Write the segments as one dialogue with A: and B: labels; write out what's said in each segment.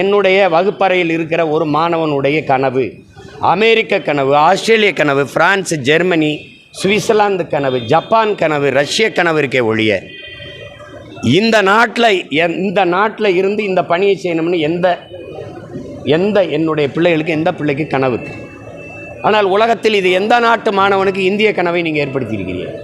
A: என்னுடைய வகுப்பறையில் இருக்கிற ஒரு மாணவனுடைய கனவு அமெரிக்க கனவு ஆஸ்திரேலிய கனவு பிரான்ஸ் ஜெர்மனி சுவிட்சர்லாந்து கனவு ஜப்பான் கனவு ரஷ்ய கனவு இருக்கே ஒழிய இந்த நாட்டில் இந்த நாட்டில் இருந்து இந்த பணியை செய்யணும்னு எந்த எந்த என்னுடைய பிள்ளைகளுக்கு எந்த பிள்ளைக்கு கனவு? ஆனால் உலகத்தில் இது எந்த நாட்டு மாணவனுக்கு இந்திய கனவை நீங்கள் ஏற்படுத்தியிருக்கிறீர்கள்?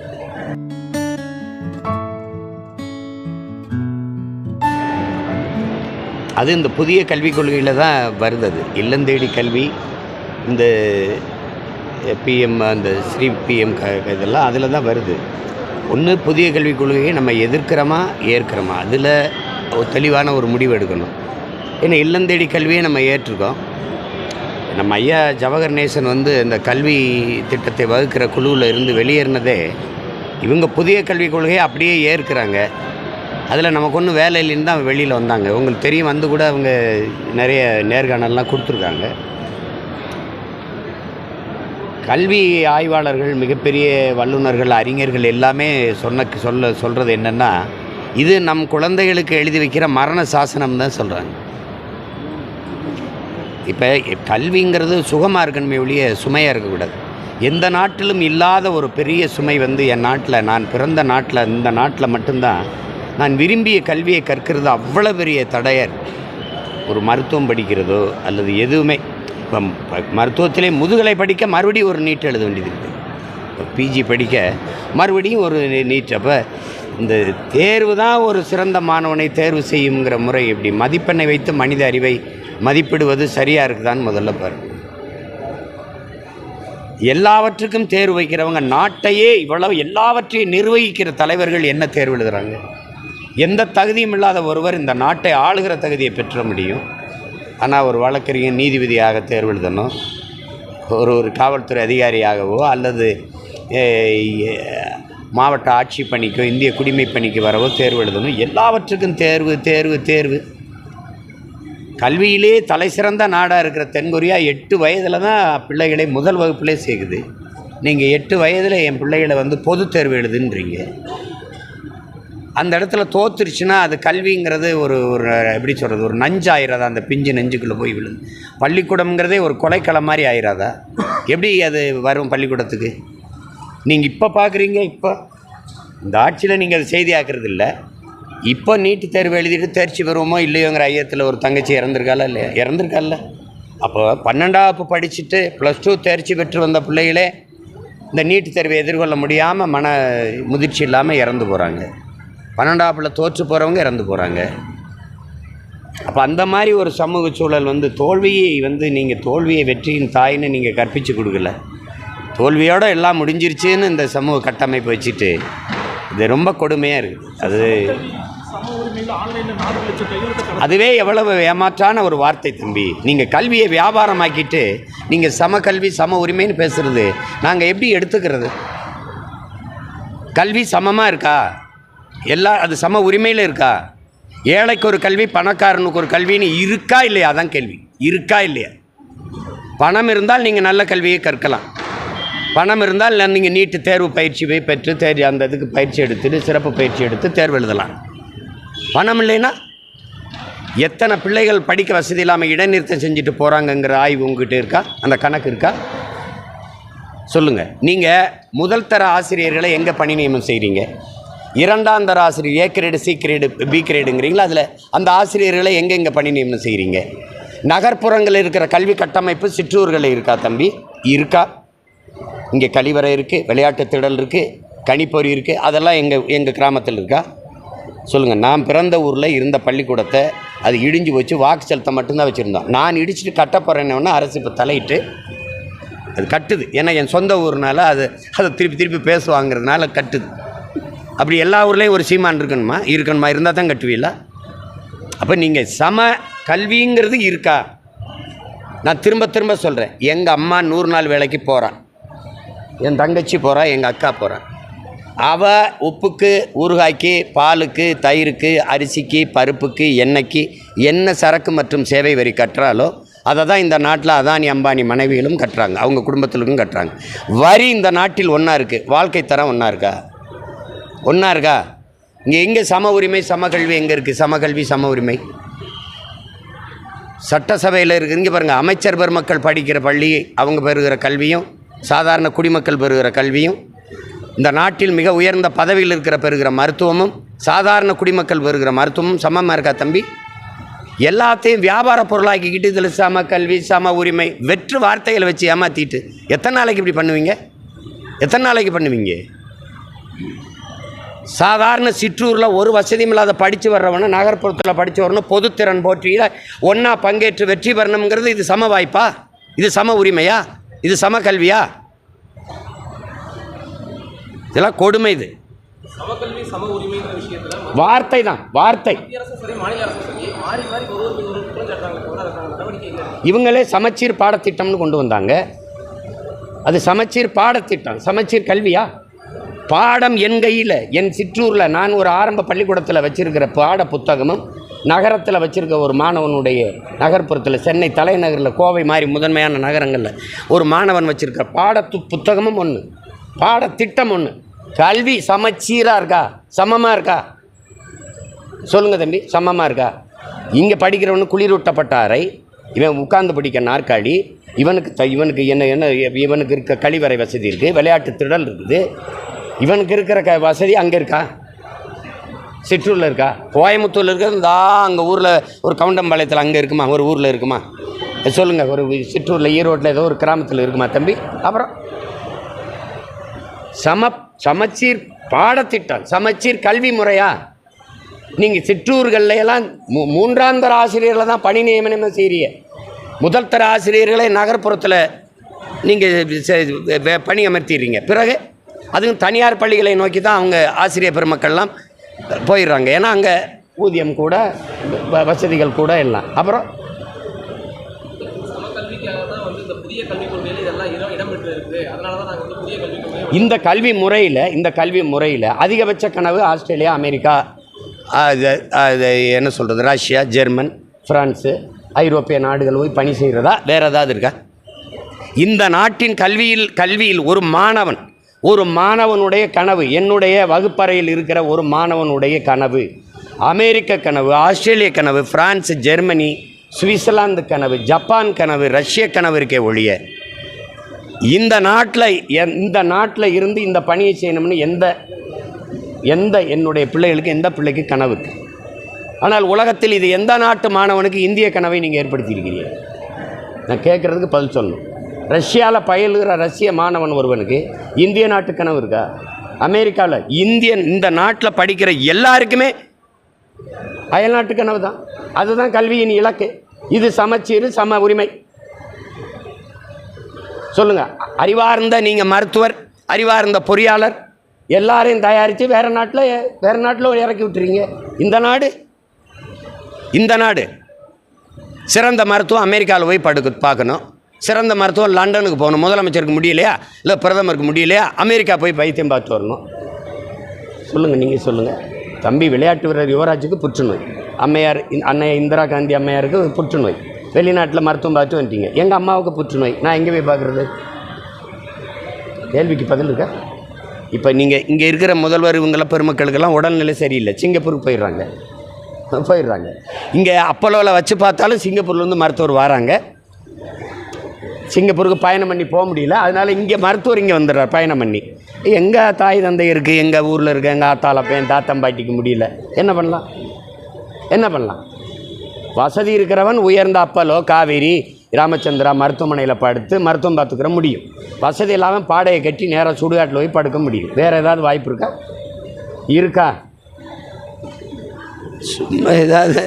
A: அது இந்த புதிய கல்விக் கொள்கையில் தான் வருது அது. இல்லந்தேடி கல்வி இந்த பிஎம் அந்த ஸ்ரீ பிஎம் க இதெல்லாம் அதில் தான் வருது. ஒன்று புதிய கல்விக் கொள்கையை நம்ம எதிர்க்கிறோமா ஏற்கிறோமா? அதில் ஒரு தெளிவான ஒரு முடிவு எடுக்கணும். ஏன்னா இல்லந்தேடி கல்வியை நம்ம ஏற்றிருக்கோம். நம்ம ஐயா ஜவஹர் நேசன் வந்து இந்த கல்வி திட்டத்தை வகுக்கிற குழுவில் இருந்து வெளியேறினதே இவங்க புதிய கல்விக் கொள்கையை அப்படியே ஏற்கிறாங்க. அதில் நமக்கு ஒன்றும் வேலை இல்லைன்னு தான் வெளியில் வந்தாங்க. உங்களுக்கு தெரியும் வந்து கூட அவங்க நிறைய நேர்காணல்லாம் கொடுத்துருக்காங்க. கல்வி ஆய்வாளர்கள் மிகப்பெரிய வல்லுநர்கள் அறிஞர்கள் எல்லாமே சொன்ன சொல்ல சொல்கிறது என்னென்னா இது நம் குழந்தைகளுக்கு எழுதி வைக்கிற மரண சாசனம் தான் சொல்கிறாங்க இப்போ கல்விங்கிறது சுகமாக இருக்கணுமே ஒழிய சுமையாக இருக்கக்கூடாது. எந்த நாட்டிலும் இல்லாத ஒரு பெரிய சுமை வந்து என் நாட்டில் நான் பிறந்த நாட்டில் இந்த நாட்டில் மட்டும்தான் நான் விரும்பிய கல்வியை கற்கிறது அவ்வளோ பெரிய தடையர். ஒரு மருத்துவம் படிக்கிறதோ அல்லது எதுவுமே இப்போ மருத்துவத்திலே முதுகலை படிக்க மறுபடியும் ஒரு நீட் எழுத வேண்டியது இருக்குது பிஜி படிக்க மறுபடியும் ஒரு நீட். அப்போ இந்த தேர்வு தான் ஒரு சிறந்த மாணவனை தேர்வு செய்யுங்கிற முறை எப்படி? மதிப்பெண்ணை வைத்து மனித அறிவை மதிப்பிடுவது சரியாக இருக்குதான்னு முதல்ல பாரு எல்லாவற்றுக்கும் தேர்வு வைக்கிறவங்க நாட்டையே இவ்வளவு எல்லாவற்றையும் நிர்வகிக்கிற தலைவர்கள் என்ன தேர்வு எழுதுகிறாங்க எந்த தகுதியும் இல்லாத ஒருவர் இந்த நாட்டை ஆளுகிற தகுதியை பெற்ற முடியும். ஆனால் ஒரு வழக்கறிஞர் நீதிபதியாக தேர்வு எழுதணும். ஒரு ஒரு காவல்துறை அதிகாரியாகவோ அல்லது மாவட்ட ஆட்சி பணிக்கோ இந்திய குடிமை பணிக்கு வரவோ தேர்வு எழுதணும். எல்லாவற்றுக்கும் தேர்வு தேர்வு தேர்வு. கல்வியிலே தலை சிறந்த நாடாக இருக்கிற தென்கொரியா எட்டு வயதில் தான் பிள்ளைகளை முதல் வகுப்பிலே சேர்க்குது. நீங்கள் எட்டு வயதில் என் பிள்ளைகளை வந்து பொதுத் தேர்வு எழுதுன்றீங்க. அந்த இடத்துல தோத்துருச்சுன்னா அது கல்விங்கிறது ஒரு ஒரு எப்படி சொல்கிறது ஒரு நஞ்சாயிராதா? அந்த பிஞ்சு நெஞ்சுக்குள்ளே போய் விழுது பள்ளிக்கூடம்ங்கிறதே ஒரு கொலைக்களம் மாதிரி ஆயிராதா? எப்படி அது வரும் பள்ளிக்கூடத்துக்கு? நீங்கள் இப்போ பார்க்குறீங்க இப்போ. இந்த ஆட்சியில் நீங்கள் அதை செய்தியாக்குறது இல்லை. இப்போ நீட்டு தேர்வு எழுதிட்டு தேர்ச்சி பெறுவோமோ இல்லையோங்கிற ஐயத்தில் ஒரு தங்கச்சி இறந்துருக்காளா இல்லையா? இறந்துருக்கால அப்போ பன்னெண்டாவது படிச்சுட்டு ப்ளஸ் டூ தேர்ச்சி பெற்று வந்த பிள்ளைகளே இந்த நீட்டு தேர்வை எதிர்கொள்ள முடியாமல் மன முதிர்ச்சி இல்லாமல் இறந்து போகிறாங்க பன்னெண்டாப்பில் தோற்று போகிறவங்க இறந்து போகிறாங்க அப்போ அந்த மாதிரி ஒரு சமூக சூழல் வந்து தோல்வியை வந்து நீங்கள் தோல்வியை வெற்றியின் தாயின்னு நீங்கள் கற்பித்து கொடுக்கல. தோல்வியோடு எல்லாம் முடிஞ்சிருச்சுன்னு இந்த சமூக கட்டமைப்பு வச்சுட்டு இது ரொம்ப கொடுமையாக இருக்குது. அது அதுவே எவ்வளவு ஏமாற்றான ஒரு வார்த்தை தம்பி. நீங்கள் கல்வியை வியாபாரமாக்கிட்டு நீங்கள் சம கல்வி சம உரிமைன்னு பேசுகிறது நாங்கள் எப்படி எடுத்துக்கிறது? கல்வி சமமாக இருக்கா? எல்லா அது சம உரிமையில் இருக்கா? ஏழைக்கு ஒரு கல்வி பணக்காரனுக்கு ஒரு கல்வின்னு இருக்கா இல்லையா? அதான் கேள்வி. இருக்கா இல்லையா? பணம் இருந்தால் நீங்கள் நல்ல கல்வியை கற்கலாம். பணம் இருந்தால் நீங்கள் நீட்டு தேர்வு பயிற்சி போய் பெற்று தேர்வு அந்த இதுக்கு பயிற்சி எடுத்துட்டு சிறப்பு பயிற்சி எடுத்து தேர்வு எழுதலாம். பணம் இல்லைன்னா எத்தனை பிள்ளைகள் படிக்க வசதி இல்லாமல் இடைநிறுத்தம் செஞ்சுட்டு போகிறாங்கங்கிற ஆய்வு உங்ககிட்ட இருக்கா? அந்த கணக்கு இருக்கா? சொல்லுங்கள் நீங்கள் முதல் தர ஆசிரியர்களை எங்கே பணி நியமனம் செய்கிறீங்க இரண்டாம் தர ஆசிரியர் A grade C grade B கிரேடுங்கிறீங்களா அதில் அந்த ஆசிரியர்களை எங்கெங்கே பணி நியமனம் செய்கிறீங்க நகர்ப்புறங்களில் இருக்கிற கல்வி கட்டமைப்பு சிற்றூர்களில் இருக்கா தம்பி? இருக்கா. இங்கே கழிவறை இருக்குது விளையாட்டு திடல் இருக்குது கணிப்பொறி இருக்குது அதெல்லாம் எங்கள் எங்கள் கிராமத்தில் இருக்கா? சொல்லுங்கள் நான் பிறந்த ஊரில் இருந்த பள்ளிக்கூடத்தை அது இடிஞ்சு வச்சு வாக்கு செலுத்த மட்டும்தான் வச்சுருந்தோம். நான் இடிச்சிட்டு கட்ட போகிறேன்னு அரசு இப்போ தலையிட்டு அது கட்டுது. ஏன்னா என் சொந்த ஊர்னால அது அதை திருப்பி திருப்பி பேசுவாங்கிறதுனால கட்டுது. அப்படி எல்லா ஊர்லேயும் ஒரு சீமான் இருக்கணுமா? இருக்கணுமா? இருந்தால் தான் கட்டுவீங்களா அப்போ நீங்கள் சம கல்விங்கிறது இருக்கா? நான் திரும்ப திரும்ப சொல்கிறேன் எங்கள் அம்மா நூறு நாள் வேலைக்கு போகிறான் என் தங்கச்சி போகிறா எங்கள் அக்கா போகிறான் அவள் உப்புக்கு ஊறுகாய்க்கு பாலுக்கு தயிருக்கு அரிசிக்கு பருப்புக்கு எண்ணெய்க்கு என்ன சரக்கு மற்றும் சேவை வரி கட்டுறாலோ அதை தான் இந்த நாட்டில் அதானி அம்பானி மனைவிகளும் கட்டுறாங்க. அவங்க குடும்பத்திலும் கட்டுறாங்க. வரி இந்த நாட்டில் ஒன்றா இருக்குது வாழ்க்கை தரம் ஒன்றா இருக்கா? ஒன்றா இருக்கா? இங்கே எங்கே சம உரிமை சம கல்வி எங்கே இருக்குது சம கல்வி சம உரிமை. சட்டசபையில் இருக்குது இங்கே பாருங்கள் அமைச்சர் பெருமக்கள் படிக்கிற பள்ளி அவங்க பெறுகிற கல்வியும் சாதாரண குடிமக்கள் பெறுகிற கல்வியும் இந்த நாட்டில் மிக உயர்ந்த பதவியில் இருக்கிற பெறுகிற மருத்துவமும் சாதாரண குடிமக்கள் பெறுகிற மருத்துவமும் சமமாக இருக்கா தம்பி? எல்லாத்தையும் வியாபார பொருளாக்கிக்கிட்டு இதில் சம கல்வி சம உரிமை வெற்று வார்த்தைகளை வச்சு ஏமாற்றிட்டு எத்தனை நாளைக்கு இப்படி பண்ணுவீங்க? எத்தனை நாளைக்கு பண்ணுவீங்க? சாதாரண சிற்றூரில் ஒரு வசதியும் இல்லாத படித்து வர்றவன நகர்ப்புறத்தில் படித்து வரணும் பொதுத்திறன் போற்றியில் ஒன்றா பங்கேற்று வெற்றி பெறணுங்கிறது இது சம வாய்ப்பா? இது சம உரிமையா? இது சம கல்வியா? இதெல்லாம் கொடுமை இது. வார்த்தை தான் வார்த்தை. இவங்களே சமச்சீர் பாடத்திட்டம்னு கொண்டு வந்தாங்க. அது சமச்சீர் பாடத்திட்டம் சமச்சீர் கல்வியா? பாடம் என் கையில் என் சிற்றூரில் நான் ஒரு ஆரம்ப பள்ளிக்கூடத்தில் வச்சுருக்கிற பாட புத்தகமும் நகரத்தில் வச்சுருக்க ஒரு மாணவனுடைய நகர்ப்புறத்தில் சென்னை தலைநகரில் கோவை மாதிரி முதன்மையான நகரங்களில் ஒரு மாணவன் வச்சுருக்க பாடத்து புத்தகமும் ஒன்று பாடத்திட்டம் ஒன்று கல்வி சமச்சீராக இருக்கா? சமமாக இருக்கா? சொல்லுங்கள் தம்பி சமமாக இருக்கா? இங்கே படிக்கிறவனு குளிரூட்டப்பட்ட அறை இவன் உட்கார்ந்து படிக்க நாற்காலி இவனுக்கு த இவனுக்கு என்ன என்ன இவனுக்கு இருக்க கழிவறை வசதி இருக்குது விளையாட்டு திடல் இருக்குது. இவனுக்கு இருக்கிற க வசதி அங்கே இருக்கா? சிற்றூரில் இருக்கா? கோயம்புத்தூரில் இருக்கிறது இந்தா அங்கே ஊரில் ஒரு கவுண்டம்பாளையத்தில் அங்கே இருக்குமா? ஒரு ஊரில் இருக்குமா? சொல்லுங்கள் ஒரு சிற்றூரில் ஈரோட்டில் ஏதோ ஒரு கிராமத்தில் இருக்குமா தம்பி? அப்புறம்? சம சமச்சீர் பாடத்திட்டம் சமச்சீர் கல்வி முறையா? நீங்கள் சிற்றூர்கள்லையெல்லாம் மூ மூன்றாம் தர ஆசிரியர்களை தான் பணி நியமனம் செய்கிறீங்க முதல் தர ஆசிரியர்களை நகர்ப்புறத்தில் நீங்கள் பணி அமர்த்திடுறீங்க பிறகு? அதுவும் தனியார் பள்ளிகளை நோக்கி தான் அவங்க ஆசிரியர் பெருமக்கள்லாம் போயிடுறாங்க. ஏன்னா அங்கே ஊதியம் கூட வ- வசதிகள் கூட எல்லாம். அப்புறம்
B: இந்த
A: இந்த கல்வி முறையில் இந்த கல்வி முறையில் அதிகபட்ச கனவு ஆஸ்திரேலியா அமெரிக்கா அது அது என்ன சொல்கிறது ரஷ்யா ஜெர்மன் ஃப்ரான்ஸு ஐரோப்பிய நாடுகள் போய் பணி செய்கிறதா வேறு ஏதாவது இருக்கா? இந்த நாட்டின் கல்வியில் கல்வியில் ஒரு மாணவன் ஒரு மாணவனுடைய கனவு என்னுடைய வகுப்பறையில் இருக்கிற ஒரு மாணவனுடைய கனவு அமெரிக்க கனவு ஆஸ்திரேலிய கனவு பிரான்ஸ் ஜெர்மனி சுவிட்சர்லாந்து கனவு ஜப்பான் கனவு ரஷ்ய கனவு இருக்கே ஒழிய இந்த நாட்டில் இந்த நாட்டில் இருந்து இந்த பணியை செய்யணும்னு எந்த எந்த என்னுடைய பிள்ளைகளுக்கு எந்த பிள்ளைக்கு கனவு ஆனால் உலகத்தில் இது எந்த நாட்டு மாணவனுக்கு இந்திய கனவை நீங்கள் ஏற்படுத்தியிருக்கிறீங்க நான் கேட்குறதுக்கு பதில் சொல்லணும். ரஷ்யாவில் பயிலுகிற ரஷ்ய மாணவன் ஒருவனுக்கு இந்திய நாட்டு கனவு இருக்கா? அமெரிக்காவில் இந்தியன் இந்த நாட்டில் படிக்கிற எல்லாருக்குமே அயல்நாட்டு கனவு தான். அதுதான் கல்வியின் இலக்கு. இது சமச்சீர் சம உரிமை. சொல்லுங்கள் அறிவார்ந்த நீங்கள் மருத்துவர் அறிவார்ந்த பொறியாளர் எல்லாரையும் தயாரித்து வேறு நாட்டில் வேறு நாட்டில் இறக்கி விட்டுறீங்க. இந்த நாடு இந்த நாடு. சிறந்த மருத்துவம் அமெரிக்காவில் போய் படுக்க பார்க்கணும். சிறந்த மருத்துவம் லண்டனுக்கு போகணும். முதலமைச்சருக்கு முடியலையா? இல்லை பிரதமருக்கு முடியலையா? அமெரிக்கா போய் பைத்தியம் பார்த்து வரணும். சொல்லுங்கள் நீங்கள் சொல்லுங்கள் தம்பி விளையாட்டு வீரர் யுவராஜுக்கு புற்றுநோய். அம்மையார் இந்- அன்னை இந்திரா காந்தி அம்மையாருக்கு புற்றுநோய். வெளிநாட்டில் மருத்துவம் பார்த்து வந்துட்டீங்க. எங்கள் அம்மாவுக்கு புற்றுநோய். நான் எங்கே போய் பார்க்குறது? கேள்விக்கு பதில் இருக்கா? இப்போ நீங்கள் இங்கே இருக்கிற முதல்வர் இவங்கள பெருமக்களுக்கெல்லாம் உடல்நிலை சரியில்லை. சிங்கப்பூருக்கு போயிடுறாங்க. போயிடுறாங்க. இங்கே அப்பலோவில் வச்சு பார்த்தாலும் சிங்கப்பூர்லேருந்து மருத்துவர் வராங்க. சிங்கப்பூருக்கு பயணம் பண்ணி போக முடியல. அதனால் இங்கே மருத்துவர் இங்கே வந்துடுறார் பயணம் பண்ணி. எங்கள் தாய் தந்தை இருக்குது எங்கள் ஊரில் இருக்க எங்கள் ஆத்தால பையன் தாத்தம்பாட்டிக்கு முடியல. என்ன பண்ணலாம்? என்ன பண்ணலாம்? வசதி இருக்கிறவன் உயர்ந்த அப்பலோ காவேரி ராமச்சந்திரா மருத்துவமனையில் படுத்து மருத்துவம் பார்த்துக்கிற முடியும். வசதி இல்லாமல் பாடையை கட்டி நேராக சுடுகாட்டில் போய் படுக்க முடியும். வேறு ஏதாவது வாய்ப்பு இருக்கா? இருக்கா? சும்மா ஏதாவது